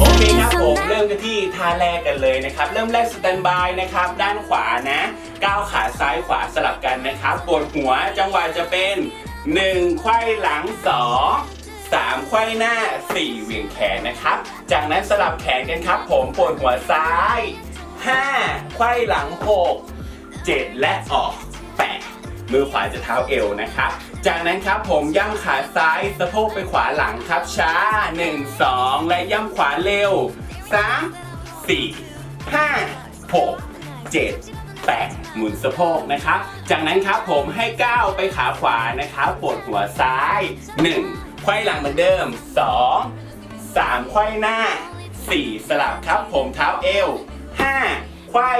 โอเค it ครับ is ผม so เริ่มกันที่ท่าแรกกันเลยนะครับ เริ่มแรกสแตนบายนะครับ ด้านขวานะก้าวขาซ้ายขวาสลับกันนะครับปวดหัวจังหวะจะเป็น 1 ไขว้หลัง 2 3ไขว้หน้า 4 เหวี่ยงแขนนะครับ จากนั้นสลับแขนกันครับ ผมปวดหัวซ้าย 5 ไขว้หลัง 6 7 และออก8 มือขวาจะเท้าเอวนะครับ จากนั้นครับผมย่ำขาซ้ายสะโพกไปขวาหลังครับช้า 1 2 และย่ำขวาเร็ว 3 4 5 6 7 8 หมุนสะโพกนะครับ จากนั้นครับผมให้ก้าวไปขาขวานะครับปวดหัวซ้าย 1 ไขว้หลังเหมือนเดิม 2 3 ไขว้หน้า 4 สลับครับผมเท้าเอว 5 ไขว้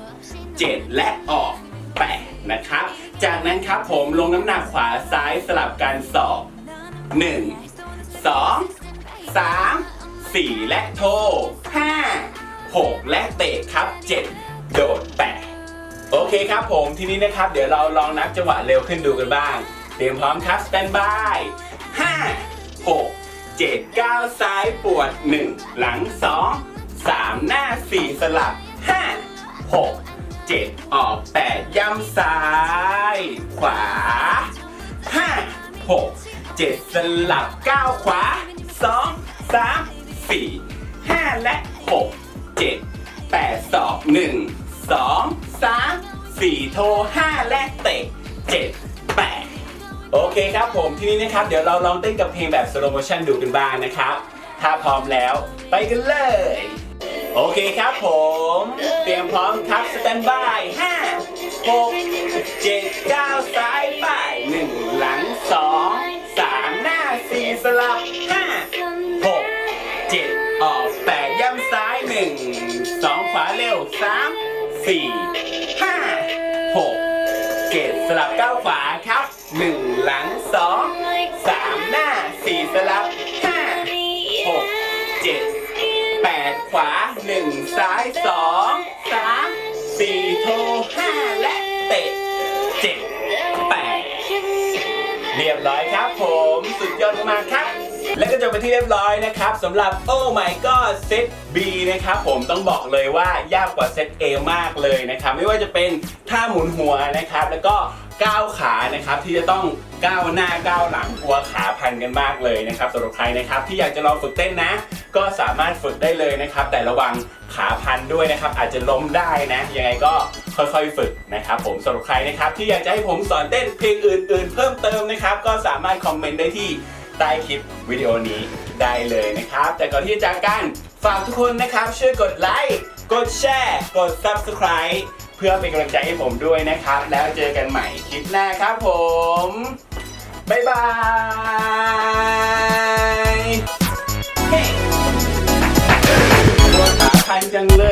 6 7 และออก 8 นะครับ จากนั้นครับผมลงน้ำหนักขวาซ้ายสลับกันสอบ1 2 3 4และโท5 6และเตะครับ7โดด8โอเคครับผมทีนี้นะครับ เดี๋ยวเราลองนับจังหวะเร็วขึ้นดูกันบ้าง เตรียมพร้อมครับสแตนบาย5 6 7 9ซ้ายปวด1หลัง2 3หน้า4สลับ 5 6 7ออก8ย่ำซ้าย ขวา5 6 7สลับ9ขวา2 3 4 5และ6 7 8สอบ1 2 3 4โทร5และเตะ7 8โอเคครับผมทีนี้นะครับ เดี๋ยวเราลองเต้นกับเพลงแบบสโลโมชั่นดูกันบ้างนะครับ ถ้าพร้อมแล้ว ไปกันเลย โอเคครับผม เตรียมพร้อมครับสแตนบาย5 6 7 9ซ้ายไป1หลัง2 3หน้า4สลับ5 6 7ออก8ย่ำซ้าย1 2ขวาเร็ว3 4 5 6 7สลับ9ขวาครับ1หลัง2 3หน้า4สลับ5 6 7 8 ขวา1ซ้าย2 3 4โทร5และเตะ7 8เรียบร้อยครับผมสุดยอดมากครับ และก็จบไปที่เรียบร้อยนะครับสำหรับ Oh my god เซต B นะครับผมต้องบอกเลยว่ายากกว่าเซต A มากเลยนะครับ ไม่ว่าจะเป็นท่าหมุนหัวนะครับ แล้วก็ ก้าวขานะครับที่จะต้องก้าวหน้าก้าวหลังกลัวขาพันกันมากเลยนะครับสำหรับใครนะครับที่อยากจะลองฝึกเต้นนะ ก็สามารถฝึกได้เลยนะครับ แต่ระวังขาพันด้วยนะครับ อาจจะล้มได้นะ ยังไงก็ค่อยๆฝึกนะครับ ผมสำหรับใครนะครับที่อยากจะให้ผมสอนเต้นเพลงอื่น ๆ เพิ่มเติมนะครับ ก็สามารถคอมเมนต์ได้ที่ใต้คลิปวิดีโอนี้ได้เลยนะครับ แต่ก่อนที่จะจากกันฝากทุกคนนะครับช่วยกดไลค์กดแชร์ กด Subscribe พื่อเป็นกำลังใจให้ผมด้วยนะครับ แล้วเจอกันใหม่คลิปหน้าครับผม บ๊ายบายเฮ้ยตัวขาพันจังเลย